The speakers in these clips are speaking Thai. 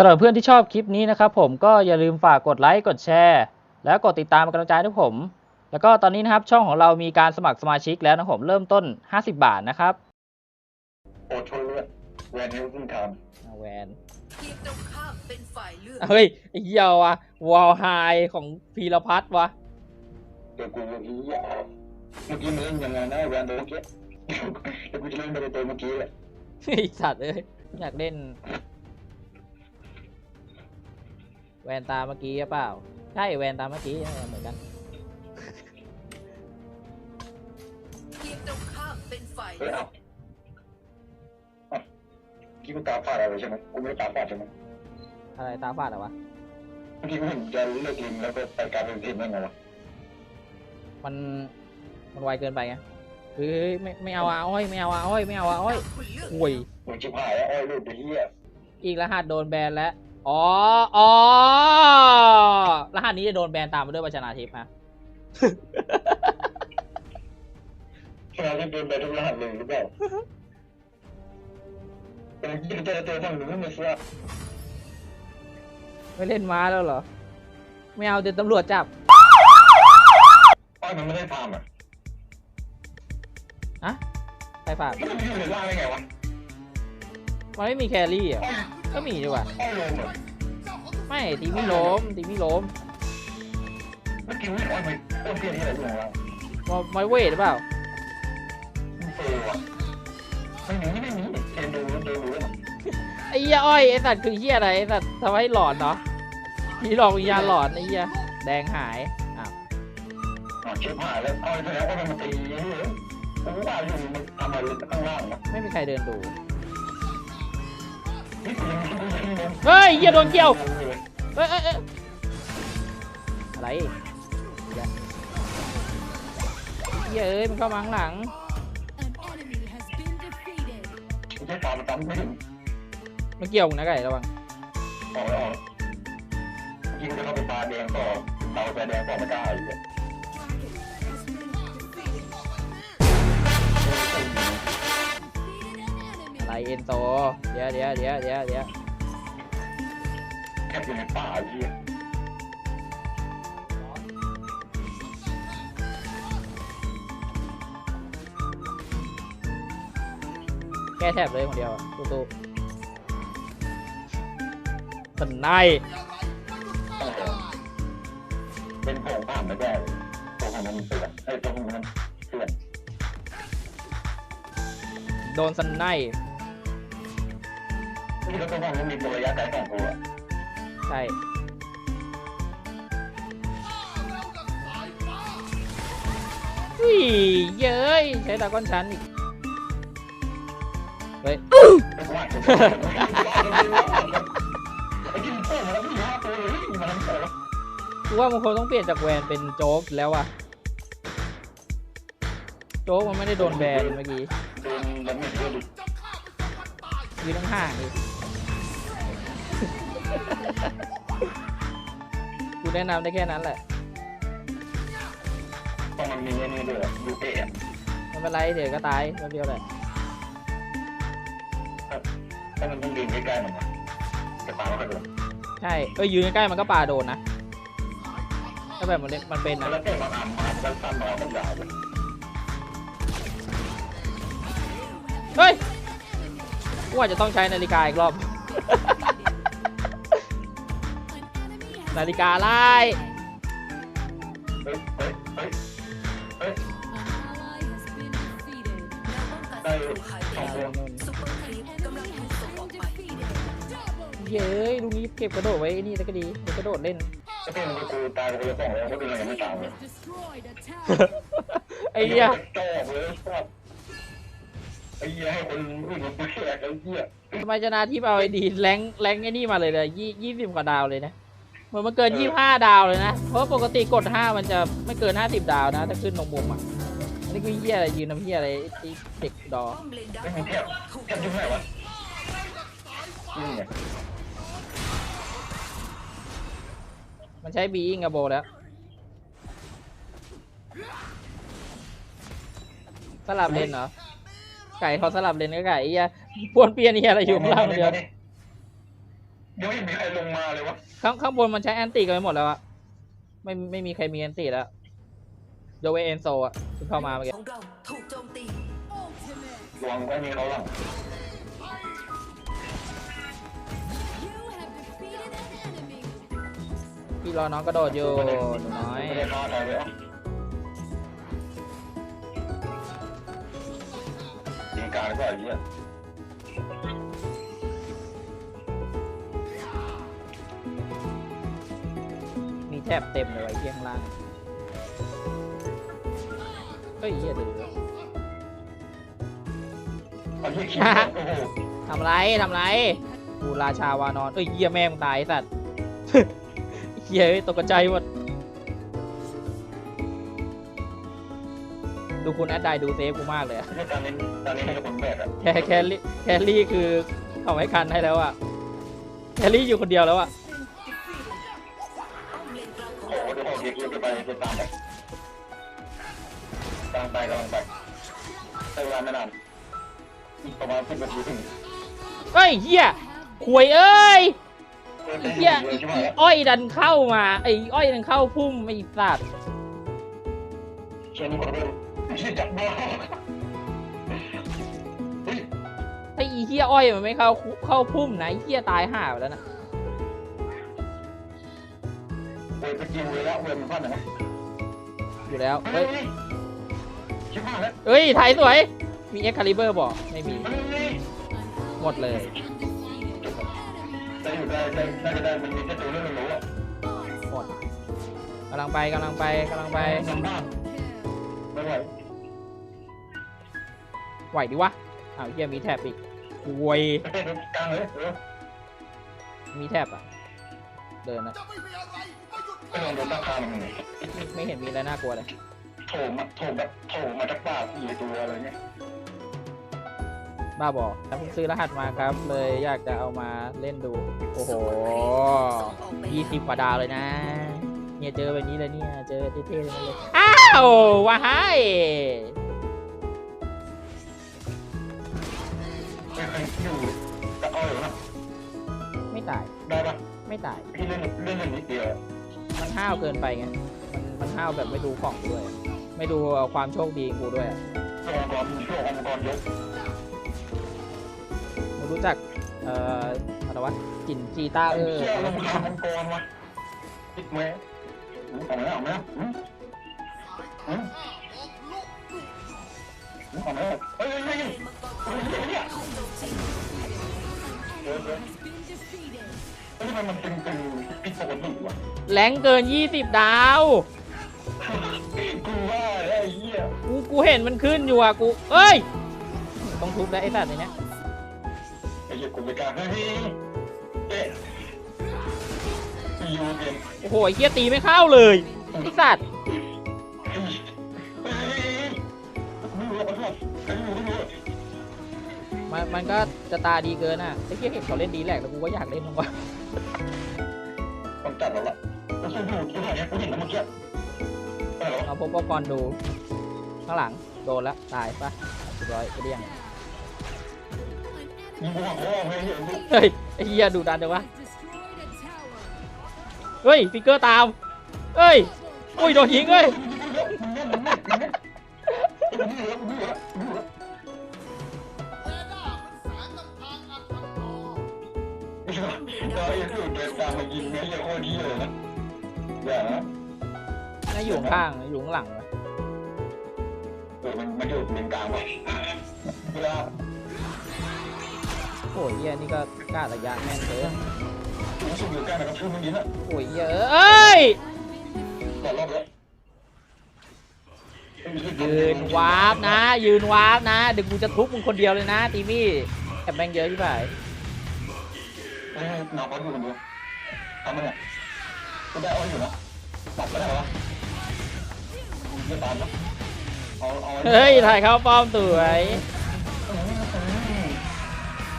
สำหรับเพื่อนที่ชอบคลิปนี้นะครับผมก็อย่าลืมฝากกดไลค์กดแชร์ แล้วกดติดตามเป็นกำลังใจให้ผม แล้วก็ตอนนี้นะครับช่องของเรามีการสมัครสมาชิกแล้วนะครับผมเริ่มต้น 50 บาทนะครับ โอดทนเลือดแวนให้เพิ่งทอ่าแวนทีมตรงข้ามเป็นฝ่ายเลือกเฮ้ยไอ้เหี้ยวะวอลไฮของพีรพัฒน์วะำเดี๋ยวกูเมื่อกี้อะเมื่อกี้มันเล่นยังไงนะแวนตัวเมื่อกี้เดี๋ยวกูจะเล่นไปในตัวเมื่อกี้แหละไอ้สัตว์เอ้ยอยากเล่น แวนตามเมื่อกี้หรือเปล่า ใช่แวนตามเมื่อกี้เออเหมือนกัน ทีมตรงข้ามเป็นฝ่ายเฮ้ยเลือเอากเมื่อกี้กูตาฝาดอะไรใช่ไหมกูไม่ได้ตาฝาดใช่ไหมอะไรตาฝาดเหรอวะ เมื่อกี้กูเห็นจะเลิกลิงแล้วก็ไปการเป็นทีมได้ไงวะมันมันไวเกินไปไงเฮ้ยไม่ไม่เอาอะอ้อยไม่เอาอะอ้อยไม่เอาอะอ้อยคุณเลือกห่วย มึงชิบหายแล้วอ้อยลูกไอ้เหี้ยอีกรหัสโดนแบนแล้ว อ๋อ อ๋อ รหัสนี้จะโดนแบนตามมาด้วยวัชนาทิพย์นะชนะที่เป็นไปทุกรหัสเลยหรือเปล่าเป็นยี่สิบเจ็ดตัวฝั่งหนึ่งไม่เชื่อไม่เล่นม้าแล้วเหรอ ไม่เอาเดี๋ยวตำรวจจับอ้อยมันไม่ได้ฟาร์มอะอะใครฝากมันจะอยู่ในล่างได้ไงวะ มันไม่มีแครี่อะ ก็มีดีกว่าอ้อยลงเหรอไม่ตีไม่ล้มตีไม่ล้มเมื่อกี้วิ่งอ้อยไปอ้อยเพี้ยนที่ไหนอยู่ของเรามาไม่เวทหรือเปล่าเออว่ะไม่หนีไม่หนีเทนดูเดินดูแล้วไอ้เหี้ยอ้อยไอ้สัตว์คือเหี้ยอะไรไอ้สัตว์ทำให้หลอนเนาะผีหลอกวิญญาณหลอนไอ้เหี้ยแดงหายอ้าวอ๋อเช็คหายแล้วอ้อยแสดงว่ามันมาตีนี่เลยผมว่าอยู่มันทำอะไรข้างล่างนะไม่มีใครเดินดู เฮ้ยเหี้ยโดนเกี่ยวเอ้ยเอ้ยเอ้ยอะไรเหี้ยเหี้ยเอ้ยมันเข้ามาข้างหลัง An enemy has been defeated. ไม่ใช่ตามตามไม่ถึงมันเกี่ยวมึงนะไก่ระวัง ออกแล้วออกยิงจะเข้าไปตาแดงต่อเตาไฟแดงต่อไม่ได้เลย อะไรเอ็นโตเดี๋ยวเดี๋ยวเดี๋ยวเดี๋ยวเดี๋ยวแค่อยู่ในป่าเหี้ยแก้แทบเลยคนเดียวตู้ตู้สนายเป็นของผ่านไม่ได้ตัวของมันเสือไอ้ตัวของมันเสือโดนสนาย ที่แล้วตัวของมันมีตัวระยะไกลสองตัวใช่อุ้ยเย้ยใช้ตาก้อนชั้นอีกเฮ้ยไม่ว่าจะไอ้ที่มันโผล่มาแล้วมีห้าตัวเลยมันทั้งตัวกูว่ามันคงต้องเปลี่ยนจากแวนเป็นโจ๊กแล้วอะโจ๊กมันไม่ได้โดนแบนเมื่อกี้โดนแล้วไม่เยอะดิยืนทั้งห่างๆอีก แนะนำได้แค่นั้นแหละต้องมันมีนี่ด้วยยูเอะไม่เป็นไรเดี๋ยวก็ตายคนเดียวแหละถ้ามันต้องยืนใกล้ๆมันนะจะตามมันก็โดนใช่เอ้ยยืนใกล้ๆมันก็ปาโดนนะถ้าแบบมันเล็กมันเป็นนะแล้วแต่มันอ่านมาสั้นๆมาต้องยาวเลยเฮ้ยกูอาจจะต้องใช้นาฬิกาอีกรอบ An enemy has นาฬิกาไล่เฮ้ยเฮ้ยเฮ้ยเฮ้ย An ally has been defeated. แนวป้องกันศัตรูหายไปสองตัวซุปเปอร์ครีป Enemy กำลังถูก has ส่งออก been ไป defeated. Double เย้ยลูกนี้เก็บกระโดดไว้นี่แต่ก็ดีเดี๋ยวกระโดดเล่น ก็เป็นกูตายไปคนละสองแล้วก็เป็นอะไรไม่ตามเลย has destroyed a tower. ไอ้เหี้ยจอกเลยชอบไอ้เหี้ยให้คนอื่นมาแขกไอ้เหี้ยทำไมชนะที่เอาไอ้ดีแรงแรงไอ้นี่มาเลยเลยยี่ยี่สิบกว่าดาวเลยนะ เหมือนมันเกินยี่ห้าดาวเลยนะ เพราะปกติกดห้ามันจะไม่เกินห้าสิบดาวนะ ถ้าขึ้นลงมุมอะอันนี่คือเหี้ยอะไรยืนน้ำเหี้ยอะไรไอ้เด็กดอป้อมเลนดาไม่มีแทบถูกแทบยุ่งไหนวะนี่ไงมันใช้บีอิงกับโบแล้วสลับเลนเหรอไก่เขาสลับเลนก็ไก่ไอ้เหี้ยปวนเปียนเหี้ยอะไรอยู่ข้างล่างคนเดียว ยังไม่มีใครลงมาเลยวะข้างข้างบนมันใช้แอนตี้กันไปหมดแล้วอะไม่ไม่มีใครมีแอนตี้แล้วโยเวนเอนโซอะที่เข้ามาเมื่อกี้ของเราถูกโจมตี Ultimate. ลวงไม่มีเขาหรอก You have defeated an enemy. พี่รอน้องกระโดดอยู่หนูน้อยไม่ได้มาอะไรเลยอะยิงกลางก็ไอ้เหี้ย ทบเต็มเลยไว้เที่ยงล่างเฮ้ยเหี้ยเดือดไอ้เหี้ยคิดโอ้โหทำไรทำไรกูราชาวานอนเอ้ยเหี้ยแม่งตายไอ้สัตว์เหี้ยเอ้ยตกใจหมดดูคุณแอดได้ดูเซฟกูมากเลยอะตอนนี้ตอนนี้ให้ผมแบกอะแคแคลรี่แคลรี่คือเขาไม่คันให้แล้วอะแคลรี่อยู่คนเดียวแล้วอะ เดี๋ยวผมเรียกเรียกไปไปตามไปตามไปกำลังไปใช้เวลาไม่นานอีกประมาณสิบนาทีถึงเฮ้ยเหี้ยขวยเอ้ยเออไอ้ใช่เหี้ยเลยไอ้ใช่ไหมอ้อยดันเข้ามาไอ้อ้อยดันเข้าพุ่มไอ้สัตว์เชิญคนไปไม่ใช่จับบ้าเฮ้ยถ้าอีเหี้ยอ้อยมันไม่เข้าคุเข้าพุ่มนะไอ้เหี้ยตายห่าไปแล้วนะ เวยไปกินเวยแล้วเวยมันพลาดนะอยู่แล้ว เฮ้ยชิบหายแล้วเฮ้ยถ่ายสวย มีเอ็กคาลิเบอร์บอกไม่มีเฮ้ยหมดเลยได้อยู่ได้ได้ได้ได้มันมีแค่ตัวเรื่องมันรู้อะหมดกำลังไปกำลังไปกำลังไปลำบากไม่ไหวไหวดิวะ อ้าวเหี้ยมีแท็บอีกหวยกลางเลยเออมีแท็บอะ เดินนะไปลองโดนตั้งคามันไม่ไม่เห็นมีอะไรน่ากลัวเลยโถมอะโถมแบบโถมมาจากปากสี่ตัวอะไรเงี้ยบ้าบอถ้าเพิ่งซื้อรหัสมาครับ เลยอยากจะเอามาเล่นดู โอ้โหส่งออกไปยี่สิบกว่าดาวเลยนะ เนี่ยเจอแบบนี้เลยเนี่ย เจอเท่ๆเลยอ้าวว้ายไม่เคยอยู่กับอ้อยหรอไม่ตาย ได้ปะไม่ตายพี่เล่นเล่นเล่นนิดเดียว มันห้าวเกินไปไงมันมันห้าวแบบไม่ดูของด้วย ไม่ดูความโชคดีกูด้วยอะช่วงก่อนช่วงก่อนยกมึงรู้จักเอ่ออะไรวะจินจีต้าไอ้เออเชี่ยลำคาญมังกรวะติดแม่เอาไหมเอาไหมออืมเอาไหมเฮ้ยเฮ้ยเลเฮ้ยเฮ้ย ทำไมมันเป็นเป็นผิดปกติวะแรงเกิน 20 ดาว กูว่าไอ้เหี้ยกูกูเห็นมันขึ้นอยู่อะกูเอ้ย ต้องทุบได้ไอ้สัตว์ในเนี้ยไอ้เหี้ยกูไม่กล้าเฮ้ยเอ๊ะยูเกมโอ้โหไอ้เหี้ยตีไม่เข้าเลยไอ้สัตว์เฮ้ยเฮ้ยไม่รู้ไม่รู้ไม่รู้ไม่รู้มันมันก็จะตาดีเกินอะไอ้เหี้ยเห็นเขาเล่นดีแหลกแล้วกูก็อยากเล่นมั้งวะ ต้องจัดแล้วล่ะแล้วสู้อยู่ที่ไหนเนี่ยกูเห็นแล้วเมื่อกี้เออเอาพบกรดู ข้างหลังโดนละตายปะเรียบร้อยไปเดี้ยงยิงกูหัวโอ้เฮ้ยเห็นดิเฮ้ยไอ้เหี้ยดูดันจังวะ Destroyed a tower. เฮ้ยฟิกเกอร์ตามเฮ้ยอุ้ยโดนยิงเอ้ย ตามมายิงเนี่ยยังโคตรดีเลยนะอย่านะน่าอยู่ข้างอยู่ข้างหลังวะเออมันมันอยู่เลนกลางว่ะเวลาโอ้ยเหี้ยนี่ก็กล้าระยะแม่นเกินผมสู้อยู่ใกล้นะครับชื่อมันยินอะโอ้ยเหี้ยเอ้ยต่อรอบแล้วยืนวาร์ปนะ ยืนวาร์ปนะเดี๋ยวกูจะทุบมึงคนเดียวเลยนะ ตีมี่แอบแบงเยอะที่ไหนเฮ้ยหนาวเขาอยู่คนเดียว ทำมันเนี่ยก็ได้เอาอยู่นะตัดไปได้หรอไม่ตามนะเอาเอาเฮ้ยถ่ายเข้าป้อมสวย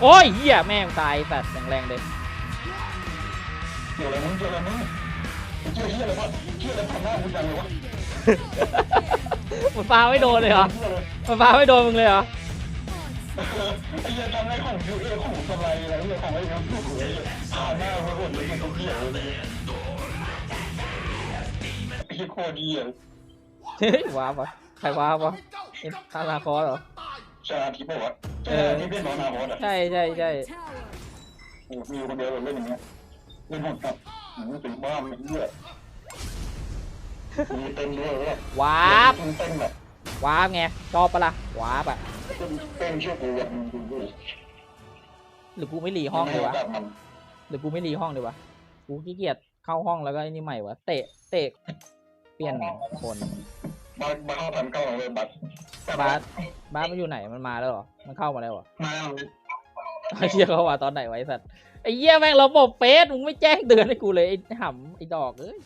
โอ้ยเหี้ยแม่งตายสัตว์แรงๆเลยเกี่ยวอะไรมึงเกี่ยวอะไรมึงเกี่ยวเหี้ยอะไรวะเกี่ยวอะไรทำหน้ากูจังเลยวะมันฟ้าไม่โดนเลยเหรอมันฟ้าไม่โดนมึงเลยเหรอ ไอ้เหี้ยจำได้ของยูเอของสไลด์อะไรเรื่องของไอ้เรื่องผู้เลยผ่านหน้าไปหมดเลยมันก็เกี่ยวเลยไอ้โคตรดีอะเฮ้ยว้าวปะใครว้าวปะเอ็นทาราคอสเหรอชาทิพย์บอกว่าเออที่เป็นน้องนาโมดอะใช่ใช่ใช่ Tower. มีคนเดียวเล่นอย่างเงี้ยเล่นหมดกับมันเป็นบ้ามันเลือดมีเต็มเลยว้าบเต็มแบบว้าบไงชอบปะล่ะว้าบอะ เต็มชื่อกูแบบหรือกูไม่รีห้องดีวะแบบมันหรือกูไม่รีห้องดีวะกูขี้เกียจเข้าห้องแล้วก็ไอ้นี่ใหม่วะเตะเตะเปลี่ยนคนบ้านบ้านห้าพันเก้าเลยบัตรบาสบาสมันอยู่ไหนมันมาแล้วเหรอมันเข้ามาแล้วเหรอมาไอ้เหี้ยเขาว่าตอนไหนไวะไอ้สัตว์ไอ้เหี้ยแม่งระบบเฟซมึงไม่แจ้งเตือนให้กูเลยไอ้หำไอ้ดอกเอ้ย